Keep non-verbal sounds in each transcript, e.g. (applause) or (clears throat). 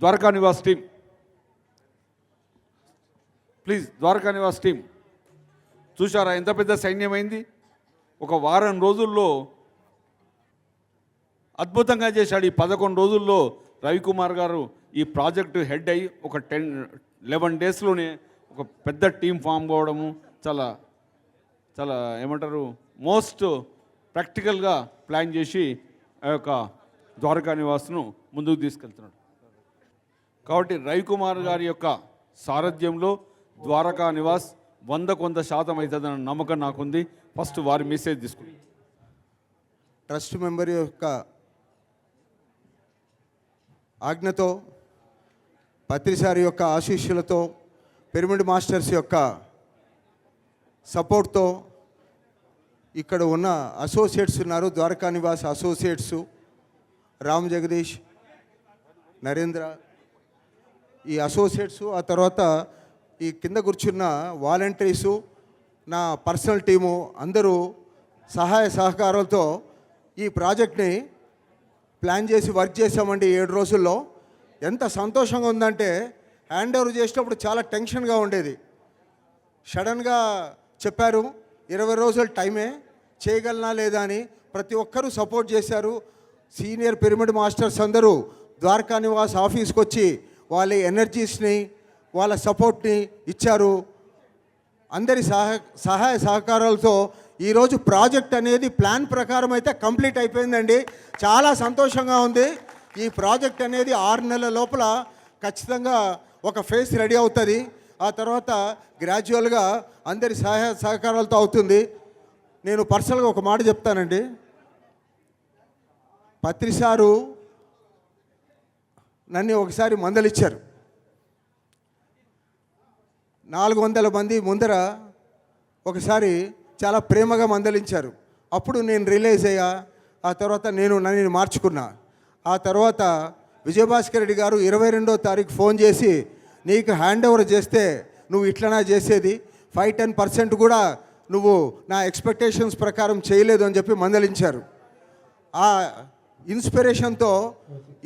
Dwaraka Nivas team please Dwaraka Nivas team చూశారా ఎంత పెద్ద సైన్యమైంది? ఒక వారం రోజుల్లో అద్భుతంగా చేశాడు ఈ పదకొండు రోజుల్లో రవికుమార్ గారు. ఈ ప్రాజెక్టు హెడ్ అయ్యి ఒక టెన్ లెవెన్ డేస్లోనే ఒక పెద్ద టీం ఫామ్ కావడము చాలా చాలా ఏమంటారు మోస్ట్ ప్రాక్టికల్గా ప్లాన్ చేసి ఆ యొక్క ద్వారకా నివాస్ను ముందుకు తీసుకెళ్తున్నాడు. కాబట్టి రవికుమార్ గారి యొక్క సారథ్యంలో ద్వారకా నివాస్ వందకు వంద శాతం అవుతుందన్న నమ్మకం నాకుంది. ఫస్ట్ వారి మెసేజ్ తీసుకుని ట్రస్ట్ మెంబర్ యొక్క ఆజ్ఞతో పత్రిసారి యొక్క ఆశీస్సులతో పిరమిడ్ మాస్టర్స్ యొక్క సపోర్ట్తో ఇక్కడ ఉన్న అసోసియేట్స్ ఉన్నారు. ద్వారకా నివాస్ అసోసియేట్స్ రామ్ జగదీష్ నరేంద్ర ఈ అసోసియేట్స్ ఆ తర్వాత ఈ కింద కూర్చున్న వాలంటీర్సు నా పర్సనల్ టీము అందరూ సహాయ సహకారాలతో ఈ ప్రాజెక్ట్ని ప్లాన్ చేసి వర్క్ చేసామండి ఏడు రోజుల్లో. ఎంత సంతోషంగా ఉందంటే హ్యాండ్ ఓవర్ చేసేటప్పుడు చాలా టెన్షన్గా ఉండేది. సడన్గా చెప్పారు ఇరవై రోజుల టైమే చేయగలనా లేదా అని ప్రతి ఒక్కరూ సపోర్ట్ చేశారు. సీనియర్ పిరమిడ్ మాస్టర్స్ అందరూ ద్వారకా నివాస్ ఆఫీస్కి వచ్చి వాళ్ళ ఎనర్జీస్ని వాళ్ళ సపోర్ట్ని ఇచ్చారు. అందరి సహ సహాయ సహకారాలతో ఈరోజు ప్రాజెక్ట్ అనేది ప్లాన్ ప్రకారం అయితే కంప్లీట్ అయిపోయిందండి. చాలా సంతోషంగా ఉంది. ఈ ప్రాజెక్ట్ అనేది ఆరు నెలల లోపల ఖచ్చితంగా ఒక ఫేస్ రెడీ అవుతుంది. ఆ తర్వాత గ్రాడ్యువల్గా అందరి సహాయ సహకారాలతో అవుతుంది. నేను పర్సనల్గా ఒక మాట చెప్తానండి. పత్రిసారు నన్ను ఒకసారి మందలిచ్చారు. నాలుగు వందల మంది ముందర ఒకసారి చాలా ప్రేమగా మందలించారు. అప్పుడు నేను రిలైజ్ అయ్యా ఆ తర్వాత నేను నన్ను మార్చుకున్నా. ఆ తర్వాత విజయభాస్కర్ రెడ్డి గారు ఇరవై రెండో తారీఖు ఫోన్ చేసి నీకు హ్యాండ్ ఓవర్ చేస్తే నువ్వు ఇట్లనా చేసేది? ఫైవ్ టెన్ పర్సెంట్ కూడా నువ్వు నా ఎక్స్పెక్టేషన్స్ ప్రకారం చేయలేదు అని చెప్పి మందలించారు. ఆ ఇన్స్పిరేషన్తో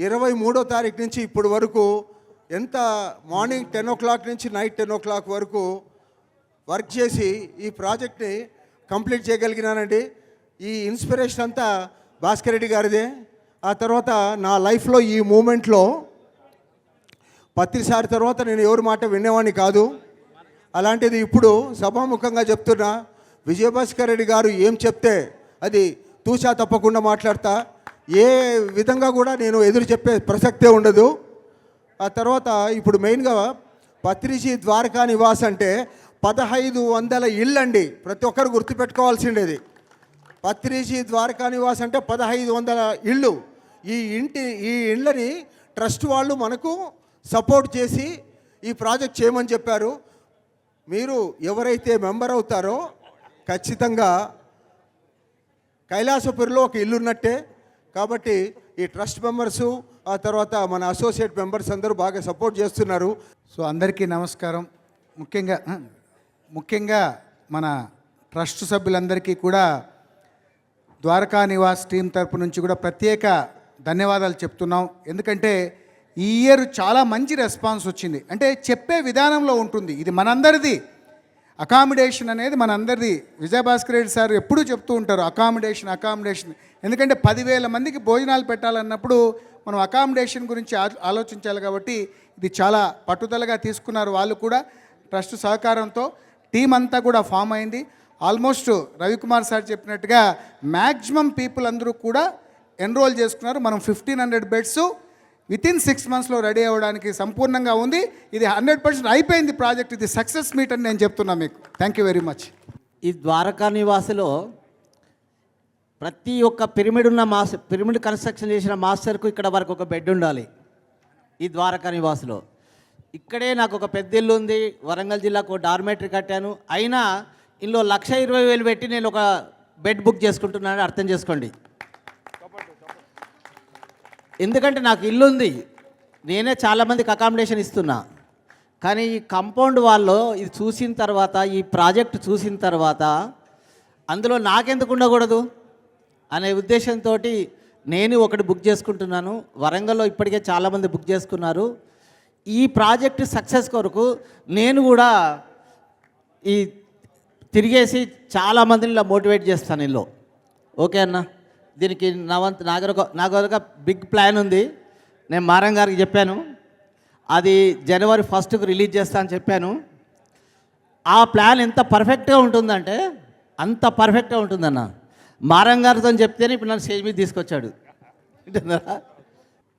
ఇరవై మూడో తారీఖు నుంచి ఇప్పటి వరకు ఎంత మార్నింగ్ టెన్ ఓ క్లాక్ నుంచి నైట్ టెన్ ఓ క్లాక్ వరకు వర్క్ చేసి ఈ ప్రాజెక్ట్ని కంప్లీట్ చేయగలిగినానండి. ఈ ఇన్స్పిరేషన్ అంతా భాస్కర్ రెడ్డి గారిదే. ఆ తర్వాత నా లైఫ్లో ఈ మూమెంట్లో పత్రిసారి తర్వాత నేను ఎవరి మాట వినేవాడిని కాదు. అలాంటిది ఇప్పుడు సభాముఖంగా చెప్తున్నా విజయభాస్కర్ రెడ్డి గారు ఏం చెప్తే అది తూచా తప్పకుండా మాట్లాడతా. ఏ విధంగా కూడా నేను ఎదురు చెప్పే ప్రసక్తే ఉండదు. ఆ తర్వాత ఇప్పుడు మెయిన్గా పత్రిజీ ద్వారకా నివాస్ అంటే పదహైదు వందల ఇళ్ళండి. ప్రతి ఒక్కరు గుర్తుపెట్టుకోవాల్సిండేది. పత్రిజీ ద్వారకా నివాస్ అంటే పదహైదు వందల ఇళ్ళు. ఈ ఇంటి ఈ ఇళ్ళని ట్రస్ట్ వాళ్ళు మనకు సపోర్ట్ చేసి ఈ ప్రాజెక్ట్ చేయమని చెప్పారు. మీరు ఎవరైతే మెంబర్ అవుతారో ఖచ్చితంగా కైలాసపురిలో ఒక ఇల్లు ఉన్నట్టే కాబట్టి ఈ ట్రస్ట్ మెంబర్సు ఆ తర్వాత మన అసోసియేట్ మెంబర్స్ అందరూ బాగా సపోర్ట్ చేస్తున్నారు. సో అందరికీ నమస్కారం. ముఖ్యంగా ముఖ్యంగా మన ట్రస్ట్ సభ్యులందరికీ కూడా ద్వారకా నివాస్ టీం తరపు నుంచి కూడా ప్రత్యేక ధన్యవాదాలు చెప్తున్నాం. ఎందుకంటే ఈ ఇయర్ చాలా మంచి రెస్పాన్స్ వచ్చింది. అంటే చెప్పే విధానంలో ఉంటుంది. ఇది మనందరిది. అకామిడేషన్ అనేది మనందరిది. విజయభాస్కర్ రెడ్డి సార్ ఎప్పుడూ చెప్తూ ఉంటారు అకామిడేషన్ అకామిడేషన్ ఎందుకంటే పదివేల మందికి భోజనాలు పెట్టాలన్నప్పుడు మనం అకామిడేషన్ గురించి ఆ- ఆలోచించాలి కాబట్టి ఇది చాలా పట్టుదలగా తీసుకున్నారు వాళ్ళు కూడా ట్రస్ట్ సహకారంతో. టీం అంతా కూడా ఫామ్ అయింది. ఆల్మోస్ట్ రవికుమార్ సార్ చెప్పినట్టుగా మ్యాక్సిమం పీపుల్ అందరూ కూడా ఎన్రోల్ చేసుకున్నారు. మనం fifteen hundred beds within six మంత్స్లో రెడీ అవ్వడానికి సంపూర్ణంగా ఉంది. ఇది హండ్రెడ్ పర్సెంట్ అయిపోయింది ప్రాజెక్ట్. ఇది సక్సెస్ మీట్ అని నేను చెప్తున్నా మీకు. థ్యాంక్ యూ వెరీ మచ్ ఈ ద్వారకా నివాసిలో ప్రతి ఒక్క పిరమిడ్ ఉన్న మాస్టర్ పిరమిడ్ కన్స్ట్రక్షన్ చేసిన మాస్టర్కు ఇక్కడ వరకు ఒక బెడ్ ఉండాలి. ఈ ద్వారకా నివాసులో. ఇక్కడే నాకు ఒక పెద్ద ఇల్లు ఉంది. వరంగల్ జిల్లాకు డార్మేటరీ కట్టాను. అయినా ఇందులో లక్ష ఇరవై వేలు పెట్టి నేను ఒక బెడ్ బుక్ చేసుకుంటున్నాను అర్థం చేసుకోండి. ఎందుకంటే నాకు ఇల్లు ఉంది నేనే చాలామందికి అకామిడేషన్ ఇస్తున్నా. కానీ ఈ కంపౌండ్ వాళ్ళు ఇది చూసిన తర్వాత ఈ ప్రాజెక్ట్ చూసిన తర్వాత అందులో నాకెందుకు ఉండకూడదు? అనే ఉద్దేశంతో నేను ఒకటి బుక్ చేసుకుంటున్నాను. వరంగల్లో ఇప్పటికే చాలామంది బుక్ చేసుకున్నారు. ఈ ప్రాజెక్ట్ సక్సెస్ కొరకు నేను కూడా ఈ తిరిగేసి చాలామందిని ఇలా మోటివేట్ చేస్తాను ఇల్లు. ఓకే అన్న? దీనికి నా వంతు నాగరిక నాగరిక బిగ్ ప్లాన్ ఉంది. నేను మారం గారికి చెప్పాను. అది జనవరి ఫస్ట్కు రిలీజ్ చేస్తా అని చెప్పాను. ఆ ప్లాన్ ఎంత పర్ఫెక్ట్గా ఉంటుందంటే అంత పర్ఫెక్ట్గా ఉంటుందన్న. మారం గారితో చెప్తేనే ఇప్పుడు నన్ను స్టేజ్ మీద తీసుకొచ్చాడు.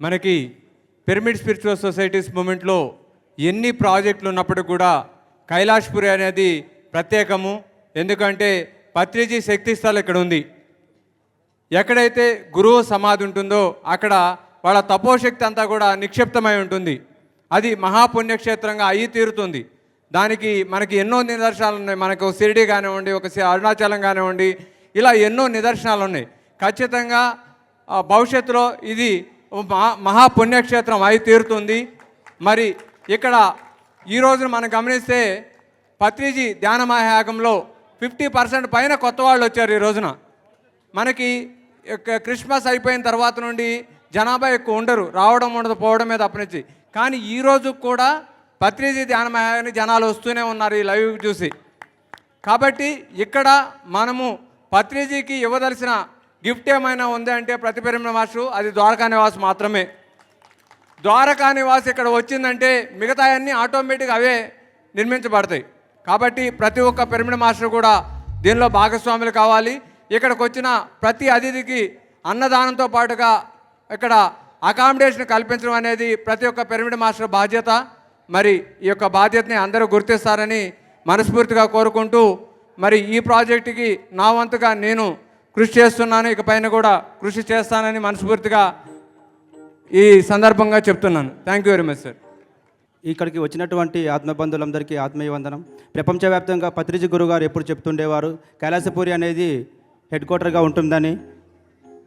మనకి పిరమిడ్ స్పిరిచువల్ సొసైటీస్ మూమెంట్లో ఎన్ని ప్రాజెక్టులు ఉన్నప్పుడు కూడా కైలాష్పురి అనేది ప్రత్యేకము. ఎందుకంటే పత్రిజీ శక్తిస్థల్ ఇక్కడ ఉంది. ఎక్కడైతే గురువు సమాధి ఉంటుందో అక్కడ వాళ్ళ తపోశక్తి అంతా కూడా నిక్షిప్తమై ఉంటుంది. అది మహాపుణ్యక్షేత్రంగా అయి తీరుతుంది. దానికి మనకి ఎన్నో నిదర్శనాలు ఉన్నాయి. మనకు షిరిడి కానివ్వండి ఒక అరుణాచలం కానివ్వండి ఇలా ఎన్నో నిదర్శనాలు ఉన్నాయి. ఖచ్చితంగా భవిష్యత్తులో ఇది మహా మహాపుణ్యక్షేత్రం అయి తీరుతుంది. మరి ఇక్కడ ఈ రోజున మనం గమనిస్తే పత్రిజీ ధ్యాన మహాయాగంలో ఫిఫ్టీ పర్సెంట్ పైన కొత్త వాళ్ళు వచ్చారు ఈ రోజున. మనకి క్రిస్మస్ అయిపోయిన తర్వాత నుండి జనాభా ఎక్కువ ఉండరు. రావడం ఉండదు పోవడం మీద అప్పనిచ్చి కానీ ఈ రోజు కూడా పత్రిజీ ధ్యానమయాన్ని జనాలు వస్తూనే ఉన్నారు ఈ లైవ్ చూసి. కాబట్టి ఇక్కడ మనము పత్రిజీకి ఇవ్వదలసిన గిఫ్ట్ ఏమైనా ఉంది అంటే ప్రతిపిరమిడ మాస్టర్ అది ద్వారకా నివాస్ మాత్రమే. ద్వారకా నివాస్ ఇక్కడ వచ్చిందంటే మిగతా అన్నీ ఆటోమేటిక్ అవే నిర్మించబడతాయి. కాబట్టి ప్రతి ఒక్క పిరమిడ్ మాస్టర్ కూడా దీనిలో భాగస్వాములు కావాలి. ఇక్కడికి వచ్చిన ప్రతి అతిథికి అన్నదానంతో పాటుగా ఇక్కడ అకామిడేషన్ కల్పించడం అనేది ప్రతి ఒక్క పిరమిడ్ మాస్టర్ బాధ్యత. మరి ఈ యొక్క బాధ్యతని అందరూ గుర్తిస్తారని మనస్ఫూర్తిగా కోరుకుంటూ మరి ఈ ప్రాజెక్టుకి నా వంతుగా నేను కృషి చేస్తున్నాను. ఇక పైన కూడా కృషి చేస్తానని మనస్ఫూర్తిగా ఈ సందర్భంగా చెప్తున్నాను. Thank you very much sir ఇక్కడికి వచ్చినటువంటి ఆత్మబంధువులందరికీ ఆత్మీయ వందనం. ప్రపంచవ్యాప్తంగా పత్రిజీ గురుగారు ఎప్పుడు చెప్తుండేవారు కైలాసపూరి అనేది హెడ్ క్వార్టర్గా ఉంటుందని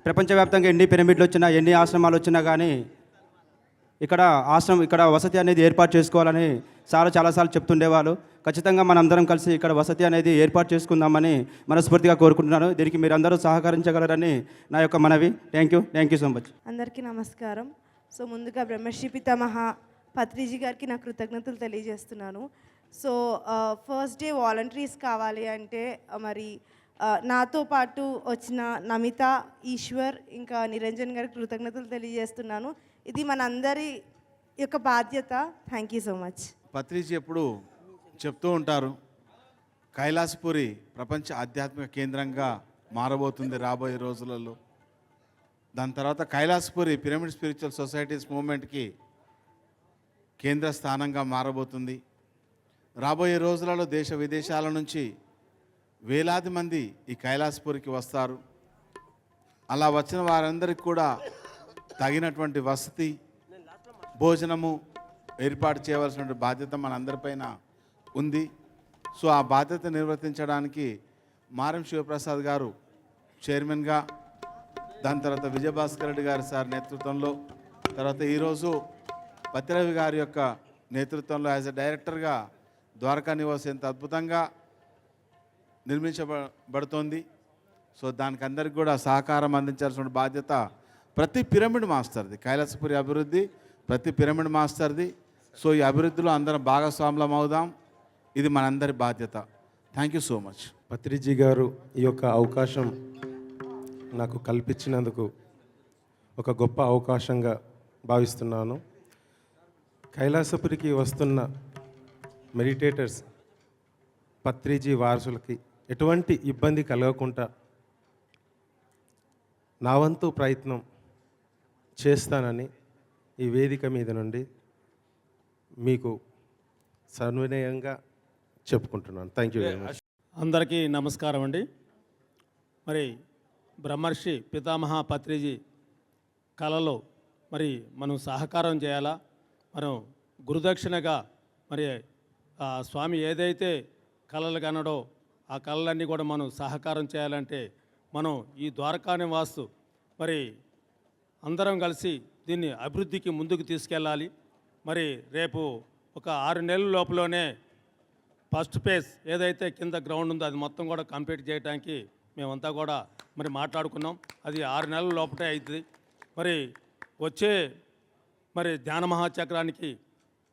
ప్రపంచవ్యాప్తంగా ఎన్ని పిరమిడ్లు వచ్చినా ఎన్ని ఆశ్రమాలు వచ్చినా కానీ ఇక్కడ ఆశ్రమం ఇక్కడ వసతి అనేది ఏర్పాటు చేసుకోవాలని సార్ చాలాసార్లు చెప్తుండేవాళ్ళు. ఖచ్చితంగా మనందరం కలిసి ఇక్కడ వసతి అనేది ఏర్పాటు చేసుకుందామని మనస్ఫూర్తిగా కోరుకుంటున్నాను. దీనికి మీరందరూ సహకరించగలరని నా యొక్క మనవి. Thank you thank you so much అందరికీ నమస్కారం. సో ముందుగా బ్రహ్మశ్రీ పితామహ పత్రిజీ గారికి నా కృతజ్ఞతలు తెలియజేస్తున్నాను. సో ఫస్ట్ డే వాలంటీర్స్ కావాలి అంటే మరి నాతో పాటు వచ్చిన నమిత ఈశ్వర్ ఇంకా నిరంజన్ గారికి కృతజ్ఞతలు తెలియజేస్తున్నాను. ఇది మనందరి యొక్క బాధ్యత. Thank you so much Patriji ఎప్పుడు చెప్తూ ఉంటారు కైలాసపురి ప్రపంచ ఆధ్యాత్మిక కేంద్రంగా మారబోతుంది రాబోయే రోజులలో. దాని తర్వాత కైలాసపురి పిరమిడ్ స్పిరిచువల్ సొసైటీస్ మూవ్మెంట్కి కేంద్ర స్థానంగా మారబోతుంది. రాబోయే రోజులలో దేశ విదేశాల నుంచి వేలాది మంది ఈ కైలాసపూరికి వస్తారు. అలా వచ్చిన వారందరికీ కూడా తగినటువంటి వసతి భోజనము ఏర్పాటు చేయవలసినటువంటి బాధ్యత మనందరిపైన ఉంది. సో ఆ బాధ్యత నిర్వర్తించడానికి మారం శివప్రసాద్ గారు చైర్మన్గా దాని తర్వాత విజయభాస్కర్ రెడ్డి గారి సార్ నేతృత్వంలో తర్వాత ఈరోజు పతిరవి గారి యొక్క నేతృత్వంలో యాజ్ ఎ డైరెక్టర్గా ద్వారకా నివాస్ ఎంత అద్భుతంగా నిర్మించబడుతోంది. సో దానికి అందరికి కూడా సహకారం అందించాల్సిన బాధ్యత ప్రతి పిరమిడ్ మాస్టర్ది. కైలాసపురి అభివృద్ధి ప్రతి పిరమిడ్ మాస్టర్ది. సో ఈ అభివృద్ధిలో అందరం భాగస్వాములం అవుదాం. ఇది మనందరి బాధ్యత. Thank you so much. Patriji garu ఈ యొక్క అవకాశం నాకు కల్పించినందుకు ఒక గొప్ప అవకాశంగా భావిస్తున్నాను. కైలాసపురికి వస్తున్న మెడిటేటర్స్ పత్రిజీ వారసులకి ఎటువంటి ఇబ్బంది కలగకుండా నా వంతు ప్రయత్నం చేస్తానని ఈ వేదిక మీద నుండి మీకు సన్వినయంగా చెప్పుకుంటున్నాను. థ్యాంక్ యూ వెరీ మచ్ అందరికీ నమస్కారం అండి. మరి బ్రహ్మర్షి పితామహ పత్రిజీ కళలో మరి మనం సహకారం చేయాలా? మనం గురుదక్షిణగా మరి ఆ స్వామి ఏదైతే కళలు కనడో ఆ కళలన్నీ కూడా మనం సహకారం చేయాలంటే మనం ఈ ద్వారకాని వాస్తు మరి అందరం కలిసి దీన్ని అభివృద్ధికి ముందుకు తీసుకెళ్ళాలి. మరి రేపు ఒక ఆరు నెలల లోపలనే ఫస్ట్ ఫేజ్ ఏదైతే కింద గ్రౌండ్ ఉందో అది మొత్తం కూడా కంప్లీట్ చేయడానికి మేమంతా కూడా మరి మాట్లాడుకున్నాం. అది ఆరు నెలల లోపటే అవుతుంది మరి వచ్చే మరి ధ్యాన మహాచక్రానికి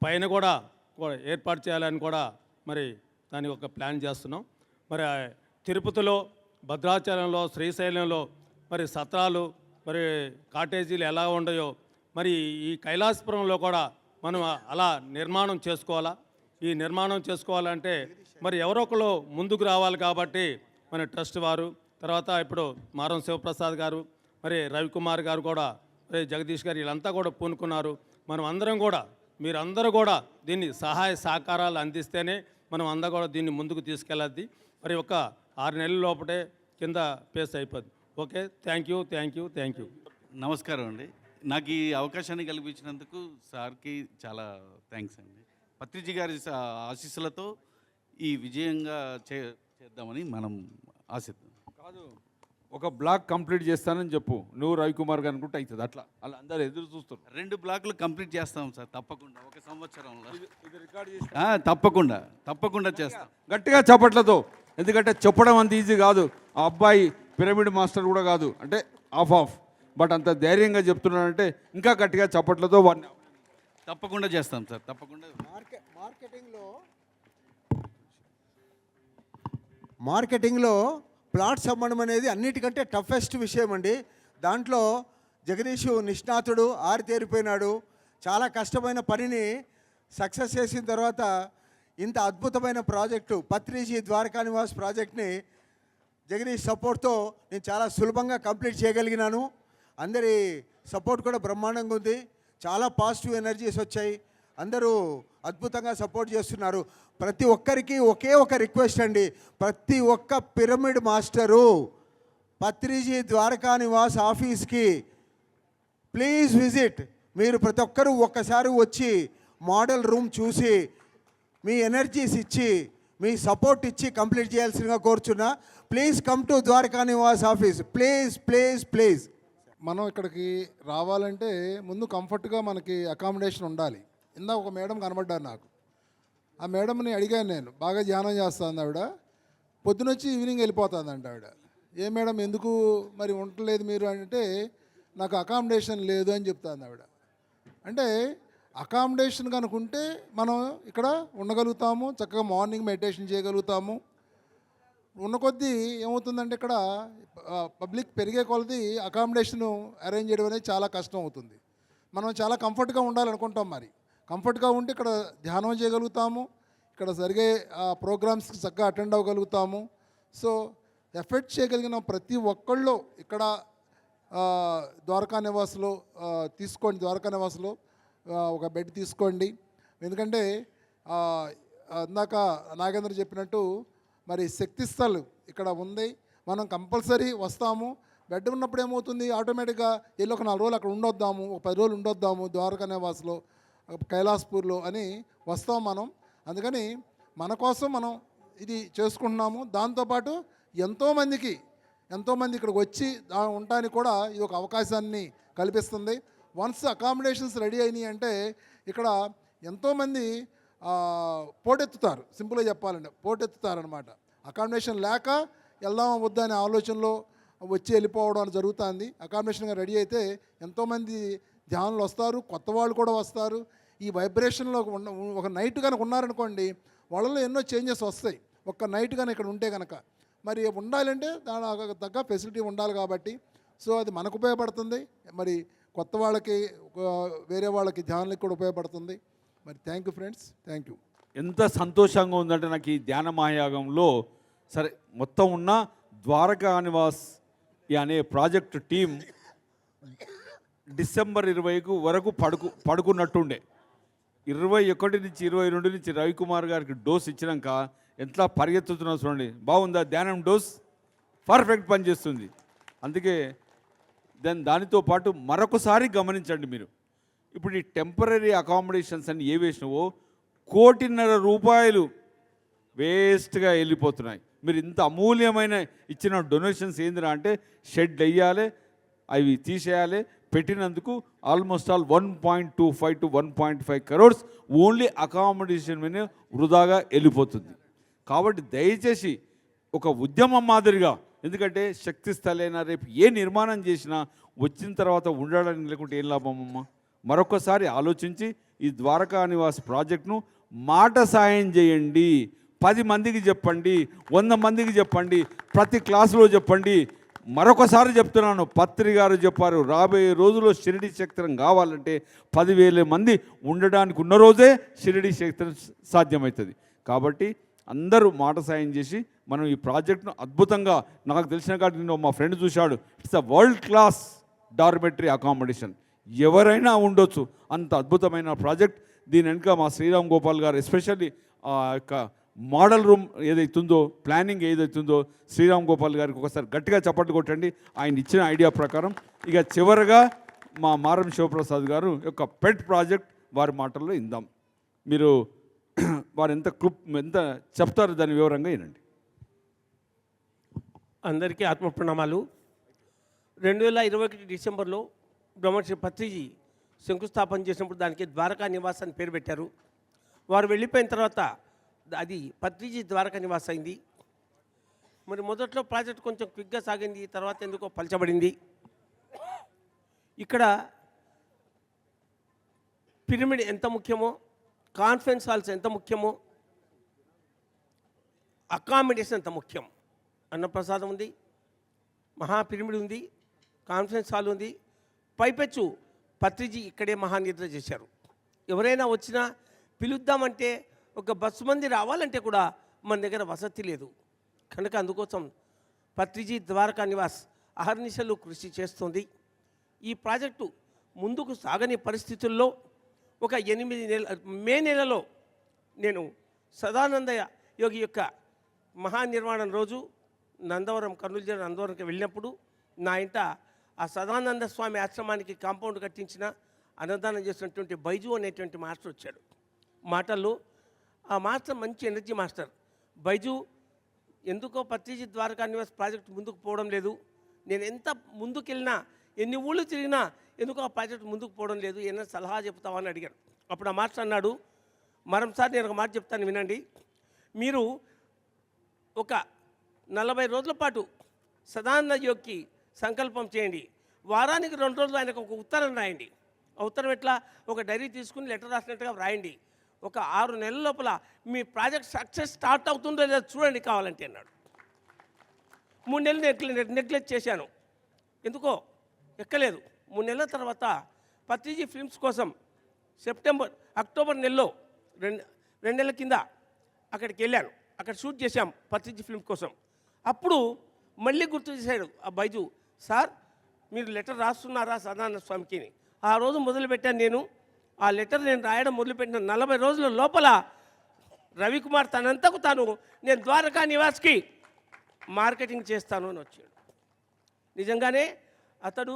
పైన కూడా కూడా ఏర్పాటు చేయాలని కూడా మరి దానికి ఒక ప్లాన్ చేస్తున్నాం. మరి తిరుపతిలో భద్రాచలంలో శ్రీశైలంలో మరి సత్రాలు మరి కాటేజీలు ఎలా ఉండయో మరి ఈ కైలాసపురంలో కూడా మనం అలా నిర్మాణం చేసుకోవాలా? ఈ నిర్మాణం చేసుకోవాలంటే మరి ఎవరొకరు ముందుకు రావాలి కాబట్టి మన ట్రస్ట్ వారు తర్వాత ఇప్పుడు మారం శివప్రసాద్ గారు మరి రవికుమార్ గారు కూడా మరి జగదీష్ గారు వీళ్ళంతా కూడా పూనుకున్నారు. మనం అందరం కూడా మీరందరూ కూడా దీన్ని సహాయ సహకారాలు అందిస్తేనే మనం అందరూ కూడా దీన్ని ముందుకు తీసుకెళ్ళద్ది. మరి ఒక ఆరు నెలల లోపటే కింద పేస్ అయిపోద్ది. Okay? Thank you thank you thank you. నమస్కారం అండి. నాకు ఈ అవకాశాన్ని కల్పించినందుకు సార్కి చాలా థ్యాంక్స్ అండి. పత్రిజీ గారి ఆశీస్సులతో ఈ విజయంగా చే చేద్దామని మనం ఆశిద్దాం. కాదు. ఒక బ్లాక్ కంప్లీట్ చేస్తానని చెప్పు. నువ్వు రవికుమార్ గారు అనుకుంటే అవుతుంది. అట్లా. అలా అందరు ఎదురు చూస్తారు రెండు బ్లాక్లు కంప్లీట్ చేస్తాం సార్ తప్పకుండా. ఒక సంవత్సరంలో. ఇది రికార్డ్ తప్పకుండా. తప్పకుండా చేస్తాం. గట్టిగా చప్పట్లతో. ఎందుకంటే చెప్పడం అంత ఈజీ కాదు. ఆ అబ్బాయి పిరమిడ్ మాస్టర్ కూడా కాదు. అంటే ఆఫ్ ఆఫ్ బట్ అంత ధైర్యంగా చెప్తున్నాడంటే ఇంకా గట్టిగా చప్పట్లతో వాడిని తప్పకుండా చేస్తాం సార్ తప్పకుండా. మార్కె మార్కెటింగ్లో మార్కెటింగ్లో ప్లాట్స్ అమ్మడం అనేది అన్నిటికంటే టఫెస్ట్ విషయం అండి. దాంట్లో జగదీష్ నిష్ణాతుడు ఆరితేరిపోయినాడు చాలా కష్టమైన పనిని సక్సెస్ చేసిన తర్వాత ఇంత అద్భుతమైన ప్రాజెక్టు పత్రిజీ ద్వారకా నివాస్ ప్రాజెక్ట్ని జగదీష్ సపోర్ట్తో నేను చాలా సులభంగా కంప్లీట్ చేయగలిగినాను. అందరి సపోర్ట్ కూడా బ్రహ్మాండంగా ఉంది. చాలా పాజిటివ్ ఎనర్జీస్ వచ్చాయి. అందరూ అద్భుతంగా సపోర్ట్ చేస్తున్నారు. ప్రతి ఒక్కరికి ఒకే ఒక రిక్వెస్ట్ అండి. ప్రతి ఒక్క పిరమిడ్ మాస్టరు పత్రిజీ ద్వారకా నివాస్ ఆఫీస్కి ప్లీజ్ విజిట్. మీరు ప్రతి ఒక్కరూ ఒక్కసారి వచ్చి మోడల్ రూమ్ చూసి మీ ఎనర్జీస్ ఇచ్చి మీ సపోర్ట్ ఇచ్చి కంప్లీట్ చేయాల్సిందిగా కోరుచున్నా. Please come to Dwaraka Nivas office. Please please please. మనం ఇక్కడికి రావాలంటే ముందు కంఫర్ట్గా మనకి అకామిడేషన్ ఉండాలి. ఇందాక ఒక మేడం కనబడ్డారు నాకు. ఆ మేడంని అడిగాను నేను బాగా ధ్యానం చేస్తుంది ఆవిడ. పొద్దునొచ్చి ఈవినింగ్ వెళ్ళిపోతుందంట ఆవిడ. ఏ మేడం ఎందుకు మరి ఉండలేదు మీరు? అంటే నాకు అకామిడేషన్ లేదు అని చెప్తాను ఆవిడ. అంటే అకామిడేషన్ కనుకుంటే మనం ఇక్కడ ఉండగలుగుతాము చక్కగా మార్నింగ్ మెడిటేషన్ చేయగలుగుతాము. ఉన్న కొద్దీ ఏమవుతుందంటే ఇక్కడ పబ్లిక్ పెరిగే కొలది అకామిడేషన్ అరేంజ్ చేయడం అనేది చాలా కష్టం అవుతుంది. మనం చాలా కంఫర్ట్గా ఉండాలనుకుంటాం మరి. కంఫర్ట్గా ఉంటే ఇక్కడ ధ్యానం చేయగలుగుతాము. ఇక్కడ జరిగే ప్రోగ్రామ్స్కి చక్కగా అటెండ్ అవ్వగలుగుతాము. సో ఎఫెక్ట్ చేయగలిగిన ప్రతి ఒక్కళ్ళు ఇక్కడ ద్వారకా నివాసులో తీసుకోండి. ద్వారకా నివాసులో ఒక బెడ్ తీసుకోండి. ఎందుకంటే ఇందాక నాగేంద్ర చెప్పినట్టు మరి శక్తిస్థల్ ఇక్కడ ఉంది. మనం కంపల్సరీ వస్తాము. బెడ్ ఉన్నప్పుడు ఏమవుతుంది? ఆటోమేటిక్గా వెళ్ళి ఒక నాలుగు రోజులు అక్కడ ఉండొద్దాము. ఒక పది రోజులు ఉండొద్దాము ద్వారకా నివాసులో. కైలాస్పూర్లో అని వస్తాం మనం. అందుకని మన కోసం మనం ఇది చేసుకుంటున్నాము. దాంతోపాటు ఎంతోమందికి ఎంతోమంది ఇక్కడికి వచ్చి ఉండటానికి కూడా ఇది ఒక అవకాశాన్ని కల్పిస్తుంది. వన్స్ అకామిడేషన్స్ రెడీ అయినాయి అంటే ఇక్కడ ఎంతోమంది పోటెత్తుతారు. సింపుల్గా చెప్పాలంటే పోటెత్తుతారనమాట. అకామిడేషన్ లేక వెళ్దాం వద్దా అనే ఆలోచనలో వచ్చి వెళ్ళిపోవడం అని జరుగుతుంది. అకామిడేషన్గా రెడీ అయితే ఎంతోమంది ధ్యానులు వస్తారు. కొత్త వాళ్ళు కూడా వస్తారు. ఈ వైబ్రేషన్లో ఉన్న ఒక నైట్ కనుక ఉన్నారనుకోండి వాళ్ళలో ఎన్నో చేంజెస్ వస్తాయి. ఒక్క నైట్ కనుక ఇక్కడ ఉంటే కనుక. మరి ఉండాలంటే దాని తగ్గ ఫెసిలిటీ ఉండాలి కాబట్టి సో అది మనకు ఉపయోగపడుతుంది. మరి కొత్త వాళ్ళకి ఒక వేరే వాళ్ళకి ధ్యానానికి కూడా ఉపయోగపడుతుంది. మరి thank you friends thank you ఎంత సంతోషంగా ఉందంటే నాకు ఈ ధ్యాన మహాయాగంలో సరే మొత్తం ఉన్న ద్వారకా నివాస్ ఈ అనే ప్రాజెక్ట్ టీం డిసెంబర్ ఇరవైకు వరకు పడుకు పడుకున్నట్టుండే. ఇరవై ఒకటి నుంచి ఇరవై రెండు నుంచి రవికుమార్ గారికి డోస్ ఇచ్చినాక ఎంత పరిగెత్తుతున్నా చూడండి. బాగుందా? ధ్యానం డోస్ పర్ఫెక్ట్ పనిచేస్తుంది. అందుకే దాని దానితో పాటు మరొకసారి గమనించండి మీరు. ఇప్పుడు ఈ టెంపరీ అకామిడేషన్స్ అని ఏ వేసినవో కోటిన్నర రూపాయలు వేస్ట్గా వెళ్ళిపోతున్నాయి. మీరు ఇంత అమూల్యమైన ఇచ్చిన డొనేషన్స్ ఏందిరా అంటే షెడ్ వేయాలి అవి తీసేయాలి పెట్టినందుకు almost all one point two five to one point five crores only accommodation మీద వృధాగా వెళ్ళిపోతుంది. కాబట్టి దయచేసి ఒక ఉద్యమం మాదిరిగా ఎందుకంటే శక్తి స్థలైనా రేపు ఏ నిర్మాణం చేసినా వచ్చిన తర్వాత ఉండడానికి లేకుంటే ఏం లాభమమ్మా మరొకసారి ఆలోచించి ఈ ద్వారకా నివాస్ ప్రాజెక్ట్ను మాట సాయం చేయండి. పది మందికి చెప్పండి వంద మందికి చెప్పండి ప్రతి క్లాసులో చెప్పండి మరొకసారి చెప్తున్నాను పత్రి గారు చెప్పారు రాబోయే రోజుల్లో షిరిడి క్షేత్రం కావాలంటే పదివేల మంది ఉండడానికి ఉన్న రోజే షిరిడి క్షేత్రం సాధ్యమవుతుంది. కాబట్టి అందరూ మాట సాయం చేసి మనం ఈ ప్రాజెక్ట్ను అద్భుతంగా నాకు తెలిసిన కాదు నేను మా ఫ్రెండ్ చూశాడు it's a world class dormitory accommodation. ఎవరైనా ఉండొచ్చు అంత అద్భుతమైన ప్రాజెక్ట్. దీని వెనుక మా శ్రీరామ్ గోపాల్ గారు ఎస్పెషల్లీ ఆ యొక్క మోడల్ రూమ్ ఏదైతుందో ప్లానింగ్ ఏదైతుందో శ్రీరామ్ గోపాల్ గారికి ఒకసారి గట్టిగా చప్పట్లు కొట్టండి. ఆయన ఇచ్చిన ఐడియా ప్రకారం ఇక చివరగా మా మారం శివప్రసాద్ గారు యొక్క పెట్ ప్రాజెక్ట్ వారి మాటల్లో ఇందాం. మీరు (clears throat) వారు ఎంత క్లుప్ ఎంత చెప్తారు దాని వివరంగా వినండి. అందరికీ ఆత్మ ప్రణామాలు రెండు వేల ఇరవై ఒకటి డిసెంబర్లో బ్రహ్మర్షి పత్రిజీ శంకుస్థాపన చేసినప్పుడు దానికి ద్వారకా నివాస్ అని పేరు పెట్టారు. వారు వెళ్ళిపోయిన తర్వాత అది పత్రిజీ ద్వారకా నివాస్ అయింది. మరి మొదట్లో ప్రాజెక్ట్ కొంచెం క్విక్గా సాగింది తర్వాత ఎందుకో పలచబడింది. ఇక్కడ పిరమిడ్ ఎంత ముఖ్యమో కాన్ఫరెన్స్ హాల్స్ ఎంత ముఖ్యమో అకామిడేషన్ ఎంత ముఖ్యం? అన్నప్రసాదం ఉంది మహాపిరమిడ్ ఉంది కాన్ఫరెన్స్ హాల్ ఉంది. పైపెచ్చు పత్రిజీ ఇక్కడే మహానిద్ర చేశారు. ఎవరైనా వచ్చినా పిలుద్దామంటే ఒక బస్సు మంది రావాలంటే కూడా మన దగ్గర వసతి లేదు. కనుక అందుకోసం పత్రిజీ ద్వారకా నివాస్ అహర్నిశలు కృషి చేస్తుంది. ఈ ప్రాజెక్టు ముందుకు సాగని పరిస్థితుల్లో ఒక ఎనిమిది నెల మే నెలలో నేను సదానంద యోగి యొక్క మహానిర్వాణం రోజు నందవరం కర్నూలు జిల్లా నందవరంకి వెళ్ళినప్పుడు నా ఇంట ఆ సదానంద స్వామి ఆశ్రమానికి కాంపౌండ్ కట్టించిన అన్నదానం చేసినటువంటి బైజు అనేటువంటి మాస్టర్ వచ్చాడు. మాటల్లో ఆ మాస్టర్ మంచి ఎనర్జీ మాస్టర్. బైజు ఎందుకో పత్రిజీ ద్వారకా నివాస్ ప్రాజెక్ట్ ముందుకు పోవడం లేదు. నేను ఎంత ముందుకెళ్ళినా ఎన్ని ఊళ్ళు తిరిగినా ఎందుకో ఆ ప్రాజెక్ట్ ముందుకు పోవడం లేదు. ఏమైనా సలహా చెప్తావని అడిగాను అప్పుడు ఆ మాస్టర్ అన్నాడు మరోసారి నేను ఒక మాట చెప్తాను వినండి. మీరు ఒక నలభై రోజుల పాటు సదానంద యోగ్కి సంకల్పం చేయండి. వారానికి రెండు రోజులు ఆయనకు ఒక ఉత్తరం రాయండి. ఆ ఉత్తరం ఎట్లా? ఒక డైరీ తీసుకుని లెటర్ రాసినట్టుగా రాయండి ఒక ఆరు నెలల లోపల మీ ప్రాజెక్ట్ సక్సెస్ స్టార్ట్ అవుతుందో లేదో చూడండి కావాలంటే అన్నాడు. మూడు నెలలు నెగ్లెక్ట్ నెగ్లెక్ట్ చేశాను. ఎందుకో? ఎక్కలేదు. మూడు నెలల తర్వాత పత్రిజీ ఫిల్మ్స్ కోసం సెప్టెంబర్ అక్టోబర్ నెలలో రెండు రెండు నెలల కింద అక్కడికి వెళ్ళాను. అక్కడ షూట్ చేశాం పత్రిజీ ఫిల్మ్ కోసం. అప్పుడు మళ్ళీ గుర్తు చేశాడు ఆ బైజు సార్ మీరు లెటర్ రాస్తున్నారా సదానంద స్వామికి? ఆ రోజు మొదలుపెట్టాను నేను. ఆ లెటర్ నేను రాయడం మొదలుపెట్టిన నలభై రోజుల లోపల రవికుమార్ తనంతకు తాను నేను ద్వారకా నివాస్కి మార్కెటింగ్ చేస్తాను అని వచ్చాడు. నిజంగానే అతడు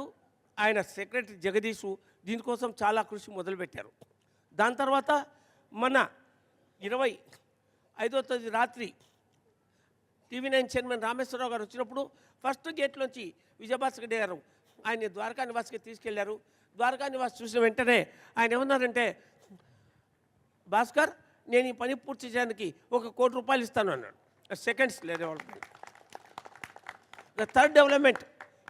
ఆయన సెక్రటరీ జగదీషు దీనికోసం చాలా కృషి మొదలుపెట్టారు. దాని తర్వాత మన ఇరవై ఐదో తేదీ రాత్రి టీవీ నైన్ చైర్మన్ రామేశ్వరరావు గారు వచ్చినప్పుడు ఫస్ట్ గేట్లోంచి విజయభాస్కర్ గారు ఆయన ద్వారకా నివాస్కి తీసుకెళ్ళారు. ద్వారకా నివాస్ చూసిన వెంటనే ఆయన ఏమన్నారంటే భాస్కర్ నేను ఈ పని పూర్తి చేయడానికి ఒక కోటి రూపాయలు ఇస్తాను అన్నాడు. Seconds development the third development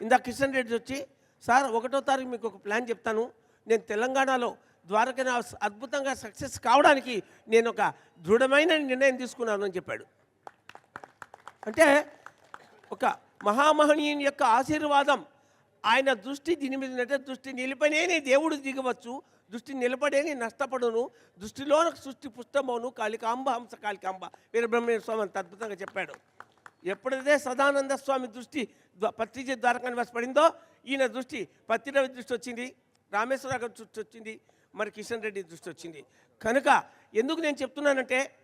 ఇందా కిషన్ రెడ్డి వచ్చి సార్ ఒకటో తారీఖు మీకు ఒక ప్లాన్ చెప్తాను. నేను తెలంగాణలో ద్వారకా నివాస్ అద్భుతంగా సక్సెస్ కావడానికి నేను ఒక దృఢమైన నిర్ణయం తీసుకున్నాను అని చెప్పాడు. అంటే ఒక మహామహనీయుని యొక్క ఆశీర్వాదం ఆయన దృష్టి దీని మీద ఉన్నట్టే దృష్టి నిలిపనేని దేవుడు దిగవచ్చు. దృష్టి నిలబడేని నష్టపడును. దృష్టిలో సృష్టి పుష్టమవును. కాళికాంబ హంస కాళికాంబ. వీరబ్రహ్మణ్య స్వామి అంత అద్భుతంగా చెప్పాడు. ఎప్పుడైతే సదానంద స్వామి దృష్టి ద్వా- పత్రిజీ ద్వారకా ఈయన దృష్టి పత్రిరవి దృష్టి వచ్చింది రామేశ్వర గారి దృష్టి వచ్చింది మరి కిషన్ రెడ్డి దృష్టి వచ్చింది. కనుక ఎందుకు నేను చెప్తున్నానంటే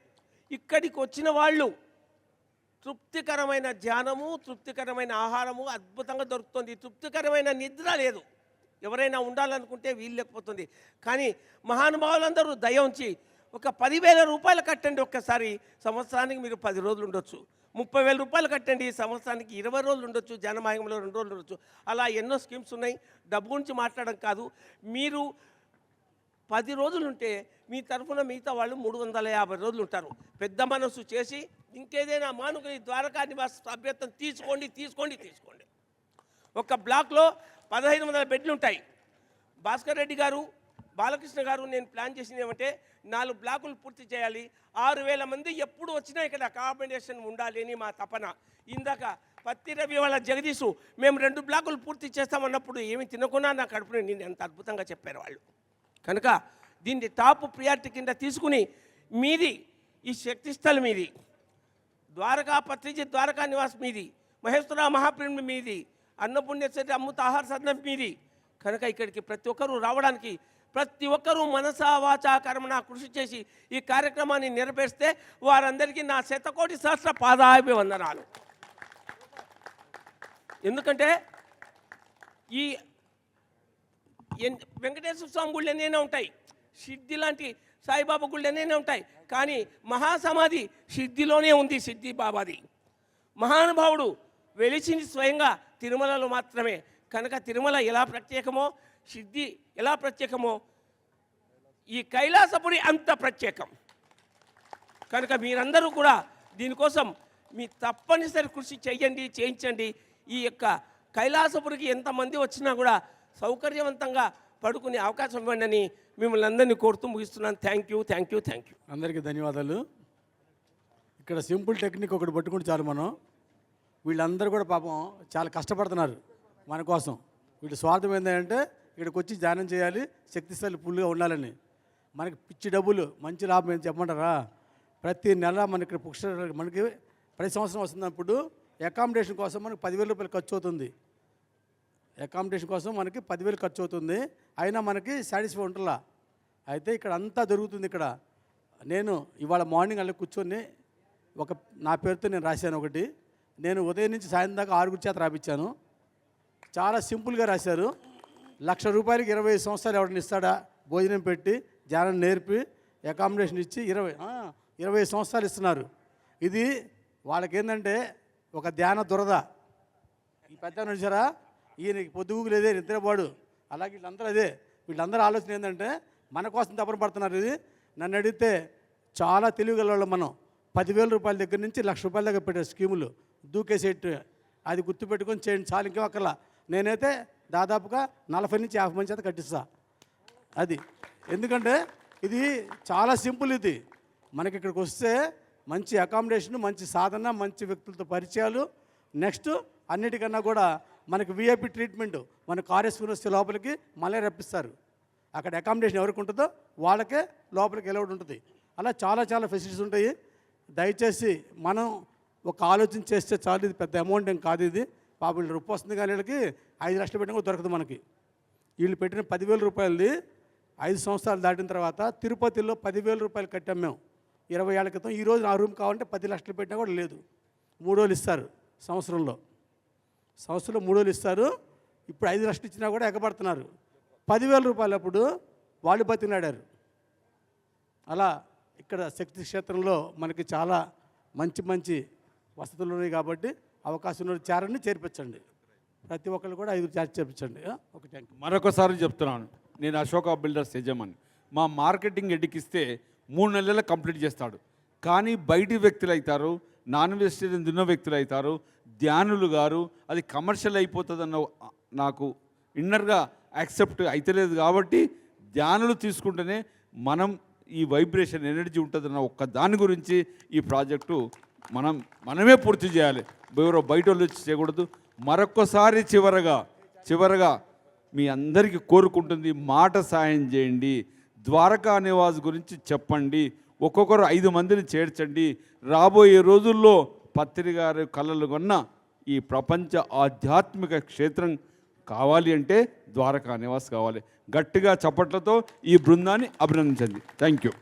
ఇక్కడికి వచ్చిన వాళ్ళు తృప్తికరమైన ధ్యానము తృప్తికరమైన ఆహారము అద్భుతంగా దొరుకుతుంది. తృప్తికరమైన నిద్ర లేదు. ఎవరైనా ఉండాలనుకుంటే వీలు లేకపోతుంది. కానీ మహానుభావులందరూ దయ ఉంచి ఒక పదివేల రూపాయలు కట్టండి ఒక్కసారి. సంవత్సరానికి మీరు పది రోజులు ఉండొచ్చు. ముప్పై వేల రూపాయలు కట్టండి. సంవత్సరానికి ఇరవై రోజులు ఉండొచ్చు. జనమాయంలో రెండు రోజులు ఉండొచ్చు. అలా ఎన్నో స్కీమ్స్ ఉన్నాయి. డబ్బు గురించి మాట్లాడడం కాదు. మీరు పది రోజులు ఉంటే మీ తరఫున మిగతా వాళ్ళు మూడు వందల యాభై రోజులు ఉంటారు పెద్ద మనసు చేసి ఇంకేదైనా మానుకుని ద్వారకా నివాస సభ్యత్వం తీసుకోండి తీసుకోండి తీసుకోండి. ఒక బ్లాక్లో పదహైదు వందల బెడ్లు ఉంటాయి భాస్కర్ రెడ్డి గారు బాలకృష్ణ గారు నేను ప్లాన్ చేసింది ఏమంటే నాలుగు బ్లాకులు పూర్తి చేయాలి. ఆరు వేల మంది ఎప్పుడు వచ్చినా ఇక్కడ అకామిడేషన్ ఉండాలి అని మా తపన. ఇందాక పత్తి రవి వాళ్ళ జగదీషు మేము రెండు బ్లాకులు పూర్తి చేస్తామన్నప్పుడు ఏమి తినకుండా నా కడుపుని నేను ఎంత అద్భుతంగా చెప్పారు వాళ్ళు. కనుక దీన్ని టాప్ ప్రియారిటీ కింద తీసుకుని మీది ఈ శక్తిస్థల్ మీది ద్వారకా పత్రిజి ద్వారకా నివాస్ మీది మహేశ్వర మహాప్రేమి మీది అన్నపుణ్యశ్రీ అమృత ఆహార సదనం మీది. కనుక ఇక్కడికి ప్రతి ఒక్కరూ రావడానికి ప్రతి ఒక్కరూ మనసా వాచా కర్మణ కృషి చేసి ఈ కార్యక్రమాన్ని నెరవేరిస్తే వారందరికీ నా శతకోటి సహస్ర పాదాభివందనాలు. ఎందుకంటే ఈ ఎన్ వెంకటేశ్వర స్వామి గుళ్ళు ఎన్నైనా ఉంటాయి. సిద్ధి లాంటి సాయిబాబా గుళ్ళు ఉంటాయి. కానీ మహాసమాధి సిద్ధిలోనే ఉంది సిద్ధి బాబాది. మహానుభావుడు వెలిచింది స్వయంగా తిరుమలలో మాత్రమే. కనుక తిరుమల ఎలా ప్రత్యేకమో సిద్ధి ఎలా ప్రత్యేకమో ఈ కైలాసపురి అంత ప్రత్యేకం. కనుక మీరందరూ కూడా దీనికోసం మీ తప్పనిసరి కృషి చేయండి చేయించండి. ఈ యొక్క కైలాసపురికి ఎంతమంది వచ్చినా కూడా సౌకర్యవంతంగా పడుకునే అవకాశం ఇవ్వండి అని మిమ్మల్ని అందరినీ కోరుతూ ముగిస్తున్నాను. Thank you thank you thank you అందరికీ ధన్యవాదాలు. ఇక్కడ సింపుల్ టెక్నిక్ ఒకటి పట్టుకుంటే చాలు మనం. వీళ్ళందరూ కూడా పాపం చాలా కష్టపడుతున్నారు మన కోసం. వీళ్ళ స్వార్థం ఏంటంటే ఇక్కడికి వచ్చి ధ్యానం చేయాలి శక్తిశాలి ఫుల్గా ఉండాలని. మనకి పిచ్చి డబ్బులు మంచి లాభం ఏం చెప్పమంటారా? ప్రతి నెల మనకి పుక్ష మనకి ప్రతి సంవత్సరం వస్తున్నప్పుడు అకామిడేషన్ కోసం మనకి పదివేల రూపాయలు ఖర్చు అవుతుంది. అకామిడేషన్ కోసం మనకి పదివేలు ఖర్చు అవుతుంది అయినా మనకి సాటిస్ఫై ఉంటుందా అయితే ఇక్కడ అంతా దొరుకుతుంది ఇక్కడ. నేను ఇవాళ మార్నింగ్ అలా కూర్చొని ఒక నా పేరుతో నేను రాశాను ఒకటి. నేను ఉదయం నుంచి సాయంత్రం దాకా ఆరుగురు చేత రాపించాను చాలా సింపుల్గా రాశారు. లక్ష రూపాయలకి ఇరవై సంవత్సరాలు ఎవరిని ఇస్తాడా? భోజనం పెట్టి ధ్యానం నేర్పి అకామిడేషన్ ఇచ్చి ఇరవై ఇరవై సంవత్సరాలు ఇస్తున్నారు. ఇది వాళ్ళకేంటంటే ఒక ధ్యాన దురద. ఈ పెద్ద చూసారా? ఈయనకి పొద్దుగు లేదే నిద్రపాడు. అలాగే వీళ్ళందరూ అదే. వీళ్ళందరూ ఆలోచన ఏంటంటే మన కోసం తపన పడుతున్నారు ఇది. నన్ను అడిగితే చాలా తెలివిగలవాళ్ళు మనం. పదివేల రూపాయల దగ్గర నుంచి లక్ష రూపాయల దగ్గర పెట్టే స్కీములు. దూకేసేట్టు అది గుర్తుపెట్టుకొని చేయండి చాలు ఇంకేం అక్కర్లా. నేనైతే దాదాపుగా నలభై నుంచి యాభై మంది చేత కట్టిస్తా. అది. ఎందుకంటే ఇది చాలా సింపుల్ ఇది. మనకి ఇక్కడికి వస్తే మంచి అకామిడేషన్ మంచి సాధన మంచి వ్యక్తులతో పరిచయాలు. నెక్స్ట్ అన్నిటికన్నా కూడా మనకి విఐపి ట్రీట్మెంట్ మన కారేస్ యూనివర్సిటీ లోపలికి మళ్ళీ రప్పిస్తారు. అక్కడ అకామిడేషన్ ఎవరికి ఉంటుందో వాళ్ళకే లోపలికి వెళ్ళవడం ఉంటుంది. అలా చాలా చాలా ఫెసిలిటీస్ ఉంటాయి. దయచేసి మనం ఒక ఆలోచన చేస్తే చాలు ఇది పెద్ద అమౌంట్ ఏం కాదు ఇది. పాపం వీళ్ళు రూపాయి వస్తుంది కానీ వీళ్ళకి ఐదు లక్షలు పెట్టిన కూడా దొరకదు మనకి. వీళ్ళు పెట్టిన పదివేల రూపాయలది ఐదు సంవత్సరాలు దాటిన తర్వాత తిరుపతిలో పదివేల రూపాయలు కట్టాం మేము. ఇరవై ఏళ్ళ క్రితం ఈరోజు నా రూమ్ కావాలంటే పది లక్షలు పెట్టినా కూడా లేదు. మూడు రోజులు ఇస్తారు సంవత్సరంలో. సంవత్సరంలో మూడు వేలు ఇస్తారు. ఇప్పుడు ఐదు లక్షలు ఇచ్చినా కూడా ఎగబడుతున్నారు. పదివేల రూపాయలు అప్పుడు వాళ్ళు బతికినాడారు అలా ఇక్కడ శక్తి క్షేత్రంలో మనకి చాలా మంచి మంచి వసతులు ఉన్నాయి కాబట్టి అవకాశం ఉన్న చేరని చేర్పించండి. ప్రతి ఒక్కరు కూడా ఐదు చేర్చి చేర్పించండి. ఒక థ్యాంక్ యూ మరొకసారి చెప్తున్నాను. నేను అశోక బిల్డర్స్ యజమాని. మా మార్కెటింగ్ ఎడ్డికిస్తే మూడు నెలల్లో కంప్లీట్ చేస్తాడు. కానీ బయటి వ్యక్తులు అవుతారు నాన్ వెజిటేరియన్ తిన్న వ్యక్తులు అవుతారు ధ్యానులు గారు అది కమర్షియల్ అయిపోతుందన్న నాకు ఇన్నర్గా యాక్సెప్ట్ అయితలేదు కాబట్టి ధ్యానులు తీసుకుంటేనే మనం ఈ వైబ్రేషన్ ఎనర్జీ ఉంటుందన్న ఒక్క దాని గురించి ఈ ప్రాజెక్టు మనం మనమే పూర్తి చేయాలి. ఎవరో బయట వాళ్ళు వచ్చి చేయకూడదు. మరొకసారి చివరగా చివరగా మీ అందరికీ కోరుకుంటుంది మాట సాయం చేయండి. ద్వారకా నివాస్ గురించి చెప్పండి. ఒక్కొక్కరు ఐదు మందిని చేర్చండి. రాబోయే రోజుల్లో పత్రికారు కళలు కొన్న ఈ ప్రపంచ ఆధ్యాత్మిక క్షేత్రం కావాలి అంటే ద్వారకా నివాస్ కావాలి. గట్టిగా చప్పట్లతో ఈ బృందాన్ని అభినందించండి. Thank you